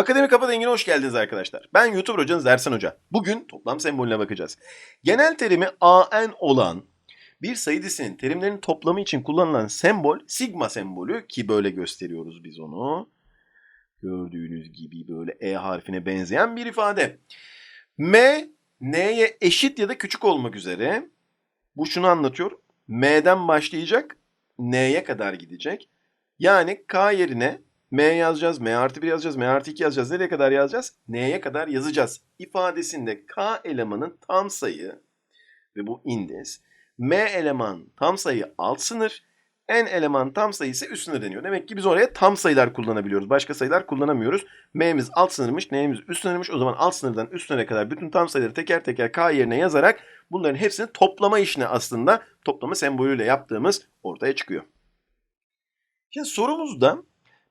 Akademi Kafa Dengi'ne hoş geldiniz arkadaşlar. Ben YouTube hocanız Ersan Hoca. Bugün toplam sembolüne bakacağız. Genel terimi AN olan bir sayı dizisinin terimlerinin toplamı için kullanılan sembol sigma sembolü ki böyle gösteriyoruz biz onu. Gördüğünüz gibi böyle E harfine benzeyen bir ifade. M, N'ye eşit ya da küçük olmak üzere. Bu şunu anlatıyor. M'den başlayacak, N'ye kadar gidecek. Yani K yerine M yazacağız, M artı 1 yazacağız, M artı 2 yazacağız. Nereye kadar yazacağız? N'ye kadar yazacağız. İfadesinde K elemanın tam sayı ve bu indes. M eleman tam sayı alt sınır. N eleman tam sayı ise üst sınır deniyor. Demek ki biz oraya tam sayılar kullanabiliyoruz. Başka sayılar kullanamıyoruz. M'miz alt sınırmış, N'miz üst sınırmış. O zaman alt sınırdan üst sınıra kadar bütün tam sayıları teker teker K yerine yazarak bunların hepsini toplama işini aslında toplama sembolüyle yaptığımız ortaya çıkıyor. Şimdi sorumuzda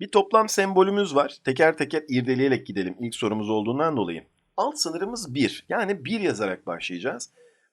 bir toplam sembolümüz var. Teker teker irdeleyerek gidelim ilk sorumuz olduğundan dolayı. Alt sınırımız 1. Yani 1 yazarak başlayacağız.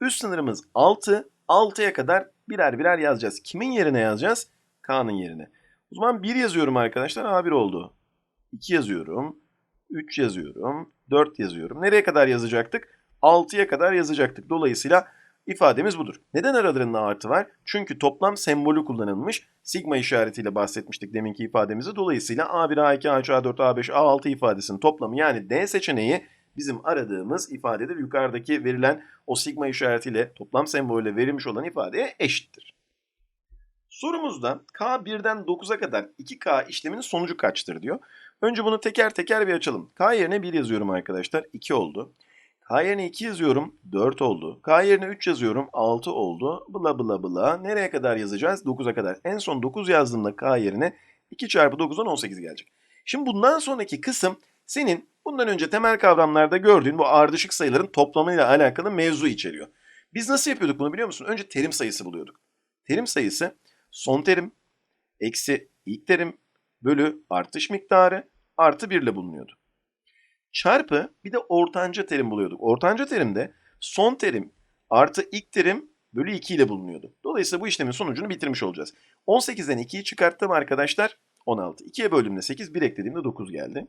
Üst sınırımız 6. 6'ya kadar birer birer yazacağız. Kimin yerine yazacağız? K'nın yerine. O zaman 1 yazıyorum arkadaşlar. A1 oldu. 2 yazıyorum. 3 yazıyorum. 4 yazıyorum. Nereye kadar yazacaktık? 6'ya kadar yazacaktık. Dolayısıyla ifademiz budur. Neden aralarında artı var? Çünkü toplam sembolü kullanılmış. Sigma işaretiyle bahsetmiştik deminki ifademizi. Dolayısıyla A1, A2, A3, A4, A5, A6 ifadesinin toplamı yani D seçeneği bizim aradığımız ifadedir. Yukarıdaki verilen o sigma işaretiyle toplam sembolüyle verilmiş olan ifadeye eşittir. Sorumuzda K 1'den 9'a kadar 2K işleminin sonucu kaçtır diyor. Önce bunu teker teker bir açalım. K yerine 1 yazıyorum arkadaşlar. 2 oldu. K yerine 2 yazıyorum. 4 oldu. K yerine 3 yazıyorum. 6 oldu. Bla bla bla. Nereye kadar yazacağız? 9'a kadar. En son 9 yazdığımda K yerine 2 çarpı 9'dan 18 gelecek. Şimdi bundan sonraki kısım senin bundan önce temel kavramlarda gördüğün bu ardışık sayıların toplamıyla alakalı mevzu içeriyor. Biz nasıl yapıyorduk bunu biliyor musun? Önce terim sayısı buluyorduk. Terim sayısı son terim eksi ilk terim bölü artış miktarı artı 1 ile bulunuyordu. Çarpı bir de ortanca terim buluyorduk. Ortanca terimde son terim artı ilk terim bölü 2 ile bulunuyordu. Dolayısıyla bu işlemin sonucunu bitirmiş olacağız. 18'den 2'yi çıkarttım arkadaşlar 16. 2'ye böldüğümde 8, 1 eklediğimde 9 geldi.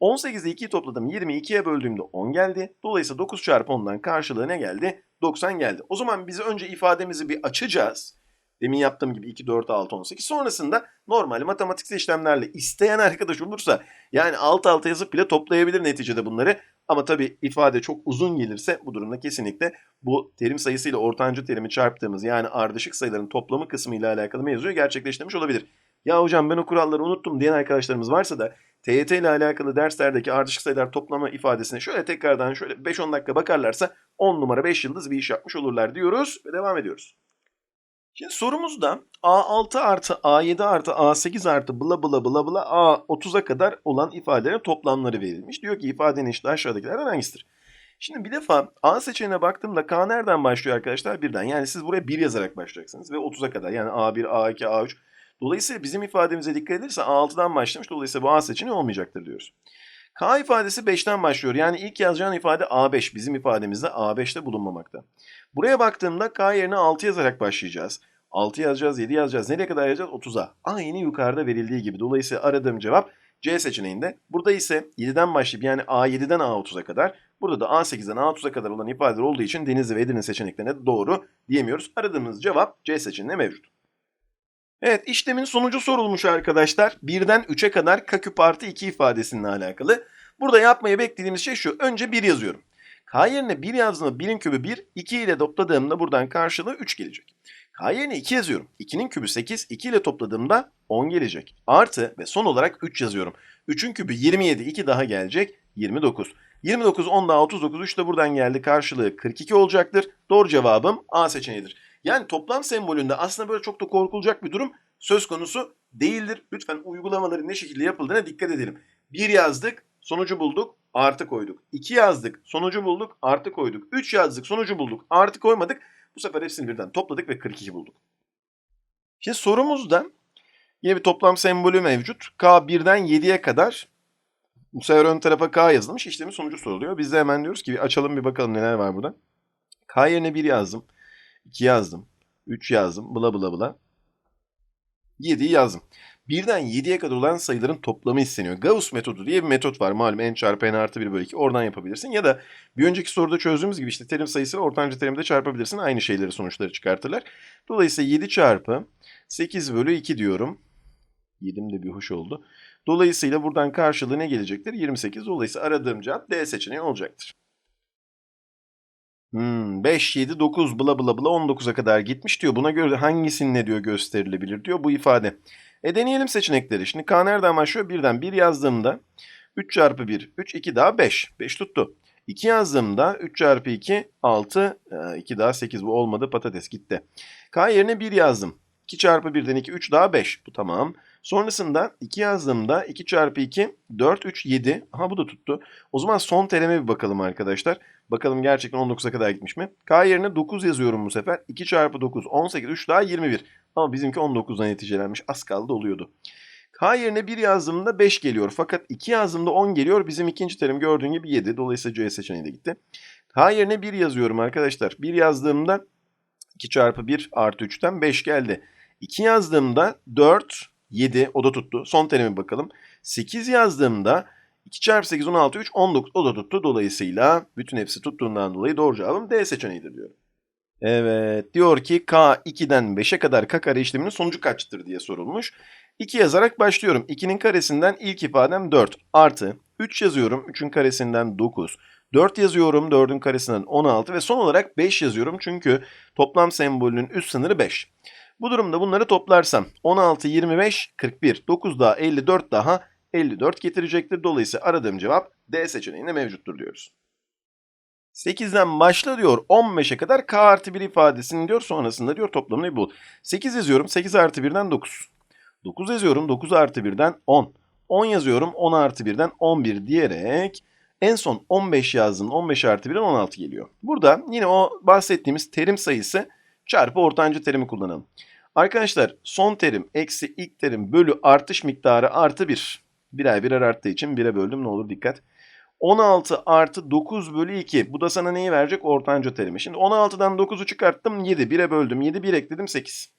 18'de 2'yi topladım 22'ye böldüğümde 10 geldi. Dolayısıyla 9 çarpı 10'dan karşılığı ne geldi? 90 geldi. O zaman biz önce ifademizi bir açacağız. Demin yaptığım gibi 2, 4, 6, 18. Sonrasında normal matematiksel işlemlerle isteyen arkadaş olursa yani alt alta yazıp bile toplayabilir neticede bunları. Ama tabii ifade çok uzun gelirse bu durumda kesinlikle bu terim sayısıyla ortancı terimi çarptığımız yani ardışık sayıların toplamı kısmı ile alakalı mevzuyu gerçekleştirmiş olabilir. Ya hocam ben o kuralları unuttum diyen arkadaşlarımız varsa da TYT ile alakalı derslerdeki ardışık sayılar toplama ifadesine şöyle tekrardan şöyle 5-10 dakika bakarlarsa 10 numara 5 yıldız bir iş yapmış olurlar diyoruz ve devam ediyoruz. Şimdi sorumuzda A6 artı A7 artı A8 artı bla bla bla bla A30'a kadar olan ifadelerin toplamları verilmiş. Diyor ki ifadenin işte aşağıdakilerden hangisidir? Şimdi bir defa A seçeneğine baktığımda K nereden başlıyor arkadaşlar? Birden. Yani siz buraya 1 yazarak başlayacaksınız ve 30'a kadar. Yani A1, A2, A3. Dolayısıyla bizim ifademize dikkat edilirse A6'dan başlamış. Dolayısıyla bu A seçeneği olmayacaktır diyoruz. K ifadesi 5'ten başlıyor. Yani ilk yazacağın ifade A5. Bizim ifademizde A5'te bulunmamakta. Buraya baktığımda K yerine 6 yazarak başlayacağız. 6 yazacağız, 7 yazacağız. Nereye kadar yazacağız? 30'a. Aynı yukarıda verildiği gibi. Dolayısıyla aradığım cevap C seçeneğinde. Burada ise 7'den başlayıp yani A7'den A30'a kadar. Burada da A8'den A30'a kadar olan ifadeler olduğu için Denizli ve Edirne seçeneklerine doğru diyemiyoruz. Aradığımız cevap C seçeneğinde mevcut. Evet işlemin sonucu sorulmuş arkadaşlar. 1'den 3'e kadar k küp artı 2 ifadesininle alakalı. Burada yapmayı beklediğimiz şey şu. Önce 1 yazıyorum. K yerine 1 yazdığımda 1'in kübü 1, 2 ile topladığımda buradan karşılığı 3 gelecek. K yerine 2 yazıyorum. 2'nin kübü 8, 2 ile topladığımda 10 gelecek. Artı ve son olarak 3 yazıyorum. 3'ün kübü 27, 2 daha gelecek 29. 29, 10 daha 39, 3 de buradan geldi. Karşılığı 42 olacaktır. Doğru cevabım A seçeneğidir. Yani toplam sembolünde aslında böyle çok da korkulacak bir durum söz konusu değildir. Lütfen uygulamaların ne şekilde yapıldığına dikkat edelim. 1 yazdık, sonucu bulduk, artı koyduk. 2 yazdık, sonucu bulduk, artı koyduk. 3 yazdık, sonucu bulduk, artı koymadık. Bu sefer hepsini birden topladık ve 42 bulduk. Şimdi sorumuzda yine bir toplam sembolü mevcut. K 1'den 7'ye kadar bu sefer ön tarafa K yazılmış. İşlemin sonucu soruluyor. Biz de hemen diyoruz ki bir açalım bir bakalım neler var burada. K yerine 1 yazdım. 2 yazdım. 3 yazdım. Bla bla bla. 7'yi yazdım. Birden 7'ye kadar olan sayıların toplamı isteniyor. Gauss metodu diye bir metot var. Malum n çarpı n artı 1 bölü 2 oradan yapabilirsin. Ya da bir önceki soruda çözdüğümüz gibi işte terim sayısı ortanca terimi de çarpabilirsin. Aynı şeyleri sonuçları çıkartırlar. Dolayısıyla 7 çarpı 8 bölü 2 diyorum. 7'm de bir hoş oldu. Dolayısıyla buradan karşılığı ne gelecektir? 28. Dolayısıyla aradığım cevap D seçeneği olacaktır. Hmm, 5, 7, 9 bla bla bla 19'a kadar gitmiş diyor. Buna göre hangisinin ne diyor gösterilebilir diyor bu ifade. E deneyelim seçenekleri. Şimdi K nereden başlıyor? Birden 1 yazdığımda 3 çarpı 1, 3, 2 daha 5. 5 tuttu. 2 yazdığımda 3 çarpı 2, 6, 2 daha 8 bu olmadı patates gitti. K yerine 1 yazdım. 2 çarpı 1'den 2, 3 daha 5. Bu tamam. Sonrasında 2 yazdığımda 2 çarpı 2, 4, 3, 7. Aha bu da tuttu. O zaman son terime bir bakalım arkadaşlar. Bakalım gerçekten 19'a kadar gitmiş mi? K yerine 9 yazıyorum bu sefer. 2 çarpı 9, 18, 3 daha 21. Ama bizimki 19'dan neticelenmiş. Az kaldı oluyordu. K yerine 1 yazdığımda 5 geliyor. Fakat 2 yazdığımda 10 geliyor. Bizim ikinci terim gördüğün gibi 7. Dolayısıyla C seçeneği de gitti. K yerine 1 yazıyorum arkadaşlar. 1 yazdığımda 2 çarpı 1 artı 3'ten 5 geldi. 2 yazdığımda 4, 7 o da tuttu. Son terime bakalım. 8 yazdığımda 2 çarpı 8 16 3 19 o da tuttu. Dolayısıyla bütün hepsi tuttuğundan dolayı doğru cevabım D seçeneğidir diyorum. Evet diyor ki K 2'den 5'e kadar K kare işleminin sonucu kaçtır diye sorulmuş. 2 yazarak başlıyorum. 2'nin karesinden ilk ifadem 4 artı 3 yazıyorum. 3'ün karesinden 9. 4 yazıyorum 4'ün karesinden 16 ve son olarak 5 yazıyorum çünkü toplam sembolünün üst sınırı 5. Bu durumda bunları toplarsam 16, 25, 41, 9 daha 54 daha 54 getirecektir. Dolayısıyla aradığım cevap D seçeneğinde mevcuttur diyoruz. 8'den başla diyor 15'e kadar k artı 1 ifadesini diyor sonrasında diyor toplamını bul. 8 yazıyorum 8 artı 1'den 9. 9 yazıyorum 9 artı 1'den 10. 10 yazıyorum 10 artı 1'den 11 diyerek en son 15 yazdım 15 artı 1'den 16 geliyor. Burada yine o bahsettiğimiz terim sayısı çarpı ortanca terimi kullanalım. Arkadaşlar son terim eksi ilk terim bölü artış miktarı artı 1. Birer birer arttığı için 1'e böldüm ne olur dikkat. 16 artı 9 bölü 2. Bu da sana neyi verecek? Ortanca terimi. Şimdi 16'dan 9'u çıkarttım 7. 1'e böldüm 7. 1 ekledim 8.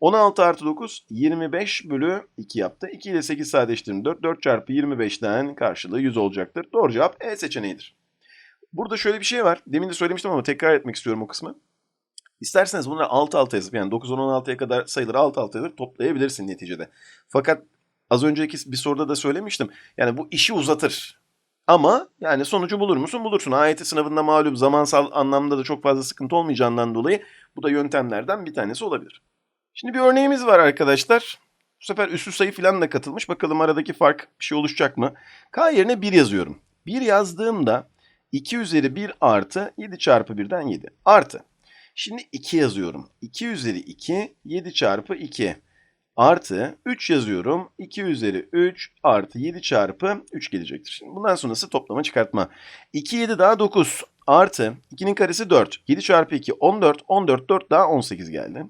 16 artı 9 25 bölü 2 yaptı. 2 ile 8 sadeleştirdim 4. 4 çarpı 25'ten karşılığı 100 olacaktır. Doğru cevap E seçeneğidir. Burada şöyle bir şey var. Demin de söylemiştim ama tekrar etmek istiyorum o kısmı. İsterseniz bunları alt alta yazıp yani 9'dan 16'ya kadar sayıları alt alta yazıp toplayabilirsin neticede. Fakat az önceki bir soruda da söylemiştim. Yani bu işi uzatır. Ama yani sonucu bulur musun? Bulursun. AYT sınavında malum zamansal anlamda da çok fazla sıkıntı olmayacağından dolayı bu da yöntemlerden bir tanesi olabilir. Şimdi bir örneğimiz var arkadaşlar. Bu sefer üslü sayı falan da katılmış. Bakalım aradaki fark bir şey oluşacak mı? K yerine 1 yazıyorum. 1 yazdığımda 2 üzeri 1 artı 7 çarpı 1'den 7. Artı. Şimdi 2 yazıyorum. 2 üzeri 2 7 çarpı 2 artı 3 yazıyorum. 2 üzeri 3 artı 7 çarpı 3 gelecektir. Şimdi bundan sonrası toplama çıkartma. 2 7 daha 9 artı 2'nin karesi 4. 7 çarpı 2 14. 14 4 daha 18 geldi.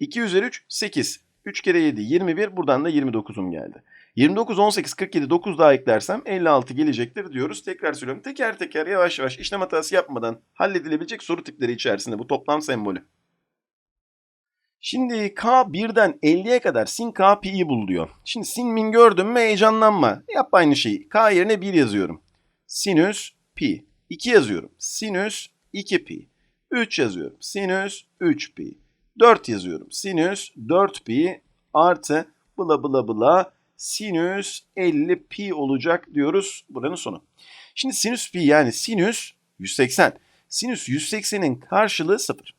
2 üzeri 3 8. 3 kere 7 21 buradan da 29'um geldi. 29, 18, 47, 9 daha eklersem 56 gelecektir diyoruz. Tekrar söylüyorum. Teker teker yavaş yavaş işlem hatası yapmadan halledilebilecek soru tipleri içerisinde bu toplam sembolü. Şimdi K 1'den 50'ye kadar sin K pi'yi bul diyor. Şimdi sin min gördün mü heyecanlanma. Yap aynı şeyi. K yerine 1 yazıyorum. Sinüs pi. 2 yazıyorum. Sinüs 2 pi. 3 yazıyorum. Sinüs 3 pi. 4 yazıyorum. Sinüs 4 pi artı bla bla bla sinüs 50 pi olacak diyoruz buranın sonu. Şimdi sinüs pi yani sinüs 180. Sinüs 180'in karşılığı 0.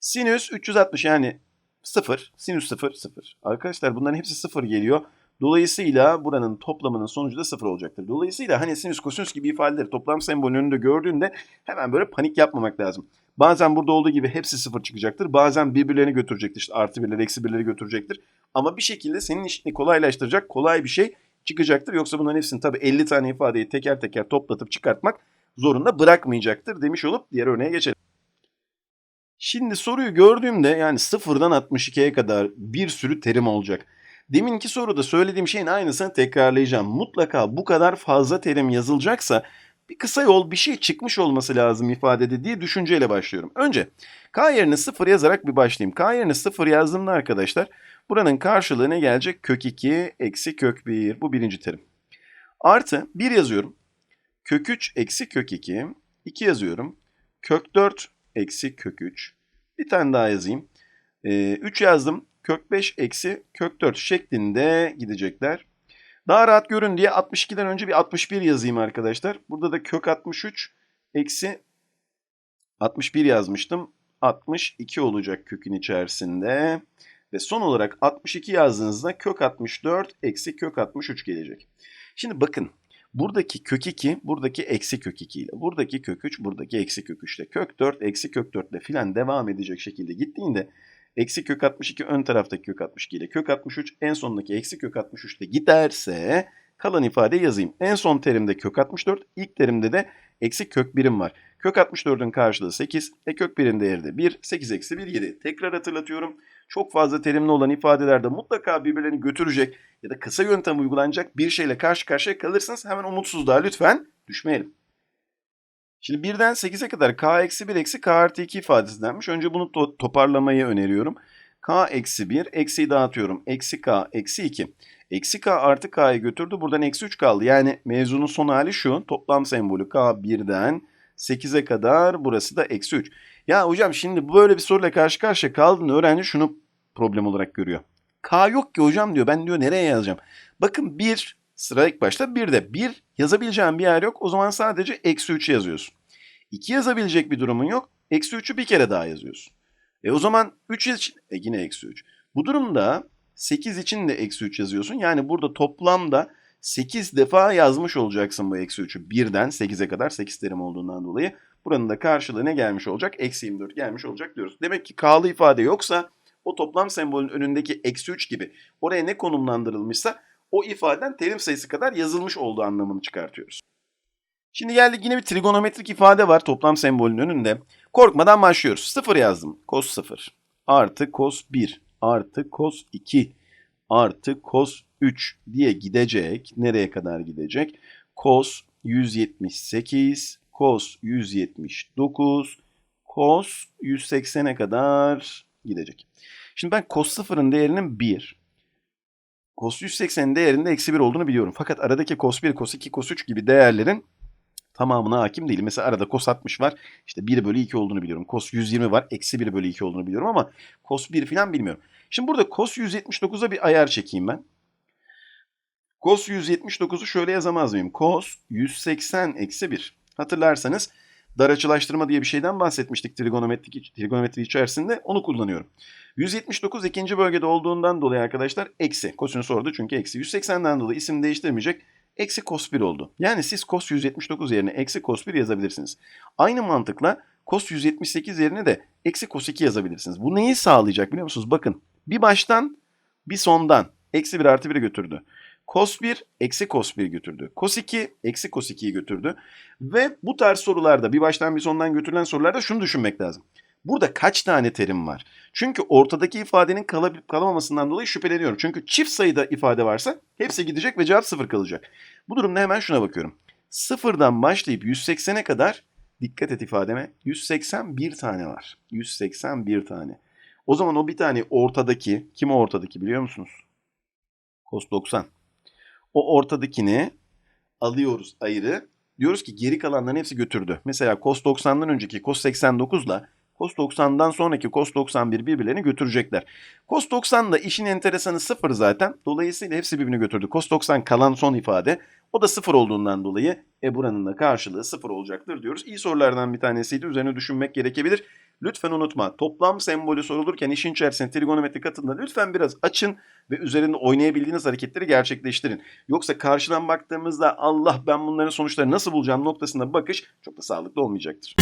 Sinüs 360 yani 0. Sinüs 0 0. Arkadaşlar bunların hepsi 0 geliyor. Dolayısıyla buranın toplamının sonucu da 0 olacaktır. Dolayısıyla hani sinüs kosinüs gibi ifadeleri toplam sembolün önünde gördüğünde hemen böyle panik yapmamak lazım. Bazen burada olduğu gibi hepsi 0 çıkacaktır. Bazen birbirlerini götürecektir. İşte artı birleri, eksi birleri götürecektir. Ama bir şekilde senin işini kolaylaştıracak kolay bir şey çıkacaktır. Yoksa bunların hepsini tabii 50 tane ifadeyi teker teker toplatıp çıkartmak zorunda bırakmayacaktır demiş olup diğer örneğe geçelim. Şimdi soruyu gördüğümde yani 0'dan 62'ye kadar bir sürü terim olacak. Deminki soruda söylediğim şeyin aynısını tekrarlayacağım. Mutlaka bu kadar fazla terim yazılacaksa bir kısa yol bir şey çıkmış olması lazım ifadede diye düşünceyle başlıyorum. Önce k yerine 0 yazarak bir başlayayım. k yerine 0 yazdığımda arkadaşlar buranın karşılığı ne gelecek? Kök 2 eksi kök 1 bu birinci terim. Artı 1 yazıyorum. Kök 3 eksi kök 2. 2 yazıyorum. Kök 4 eksi kök 3. Bir tane daha yazayım. Ee, 3 yazdım. Kök 5 eksi kök 4 şeklinde gidecekler. Daha rahat görün diye 62'den önce bir 61 yazayım arkadaşlar. Burada da kök 63 eksi 61 yazmıştım. 62 olacak kökün içerisinde. Ve son olarak 62 yazdığınızda kök 64 eksi kök 63 gelecek. Şimdi bakın buradaki kök 2 buradaki eksi kök 2 ile buradaki kök 3 buradaki eksi kök 3 ile kök 4 eksi kök 4 ile filan devam edecek şekilde gittiğinde eksi kök 62 ön taraftaki kök 62 ile kök 63 en sondaki eksi kök 63 ile giderse kalan ifade yazayım. En son terimde kök 64 ilk terimde de eksi kök 1'im var. Kök 64'ün karşılığı 8 e kök 1'in değeri de 1 8 eksi 1 7. Tekrar hatırlatıyorum. Çok fazla terimli olan ifadelerde mutlaka birbirlerini götürecek ya da kısa yöntem uygulanacak bir şeyle karşı karşıya kalırsanız hemen umutsuzluğa lütfen düşmeyelim. Şimdi birden 8'e kadar k eksi 1 eksi k artı 2 ifadesi denmiş. Önce bunu to- toparlamayı öneriyorum. k eksi 1 eksiyi dağıtıyorum. Eksi k eksi 2. Eksi k artı k'yı götürdü. Buradan eksi 3 kaldı. Yani mevzunun son hali şu. Toplam sembolü k 1'den 8'e kadar burası da eksi 3. Ya hocam şimdi böyle bir soruyla karşı karşıya kaldığında öğrenci şunu problem olarak görüyor. K yok ki hocam diyor. Ben diyor nereye yazacağım? Bakın 1 sıra ilk başta 1 de 1 yazabileceğin bir yer yok. O zaman sadece eksi 3 yazıyorsun. 2 yazabilecek bir durumun yok. Eksi 3'ü bir kere daha yazıyorsun. E o zaman 3 için e yine eksi 3. Bu durumda 8 için de eksi 3 yazıyorsun. Yani burada toplamda 8 defa yazmış olacaksın bu eksi 3'ü. 1'den 8'e kadar 8 terim olduğundan dolayı. Buranın da karşılığı ne gelmiş olacak? Eksi 24 gelmiş olacak diyoruz. Demek ki K'lı ifade yoksa o toplam sembolün önündeki eksi 3 gibi oraya ne konumlandırılmışsa o ifaden terim sayısı kadar yazılmış olduğu anlamını çıkartıyoruz. Şimdi geldik yine bir trigonometrik ifade var toplam sembolün önünde. Korkmadan başlıyoruz. 0 yazdım. Cos 0 artı cos 1 artı cos 2 artı cos 3 diye gidecek. Nereye kadar gidecek? Cos 178, cos 179, cos 180'e kadar gidecek. Şimdi ben cos 0'ın değerinin 1, cos 180'in değerinde eksi 1 olduğunu biliyorum. Fakat aradaki cos 1, cos 2, cos 3 gibi değerlerin tamamına hakim değilim. Mesela arada cos 60 var. İşte 1 bölü 2 olduğunu biliyorum. Cos 120 var. Eksi 1 bölü 2 olduğunu biliyorum ama cos 1 falan bilmiyorum. Şimdi burada cos 179'a bir ayar çekeyim ben. Cos 179'u şöyle yazamaz mıyım? Cos 180 eksi 1. Hatırlarsanız dar açılaştırma diye bir şeyden bahsetmiştik trigonometri, trigonometri içerisinde. Onu kullanıyorum. 179 ikinci bölgede olduğundan dolayı arkadaşlar eksi. Kosinüs sordu çünkü eksi. 180'den dolayı isim değiştirmeyecek. Eksi cos 1 oldu. Yani siz cos 179 yerine eksi cos 1 yazabilirsiniz. Aynı mantıkla cos 178 yerine de eksi cos 2 yazabilirsiniz. Bu neyi sağlayacak biliyor musunuz? Bakın bir baştan bir sondan eksi 1 artı 1'i götürdü. Cos 1 eksi cos 1 götürdü. Cos 2 eksi cos 2'yi götürdü. Ve bu tarz sorularda bir baştan bir sondan götürülen sorularda şunu düşünmek lazım. Burada kaç tane terim var? Çünkü ortadaki ifadenin kalabilip kalamamasından dolayı şüpheleniyorum. Çünkü çift sayıda ifade varsa hepsi gidecek ve cevap sıfır kalacak. Bu durumda hemen şuna bakıyorum. Sıfırdan başlayıp 180'e kadar dikkat et ifademe 181 tane var. 181 tane. O zaman o bir tane ortadaki, kim o ortadaki biliyor musunuz? Cos 90. O ortadakini alıyoruz ayrı. Diyoruz ki geri kalanların hepsi götürdü. Mesela cos 90'dan önceki cos 89 ile cos 90'dan sonraki cos 91 birbirlerini götürecekler. Cos 90 da işin enteresanı sıfır zaten. Dolayısıyla hepsi birbirini götürdü. Cos 90 kalan son ifade. O da sıfır olduğundan dolayı e buranın da karşılığı sıfır olacaktır diyoruz. İyi sorulardan bir tanesiydi. Üzerine düşünmek gerekebilir. Lütfen unutma. Toplam sembolü sorulurken işin içerisine trigonometri katında lütfen biraz açın ve üzerinde oynayabildiğiniz hareketleri gerçekleştirin. Yoksa karşıdan baktığımızda Allah ben bunların sonuçları nasıl bulacağım noktasında bakış çok da sağlıklı olmayacaktır.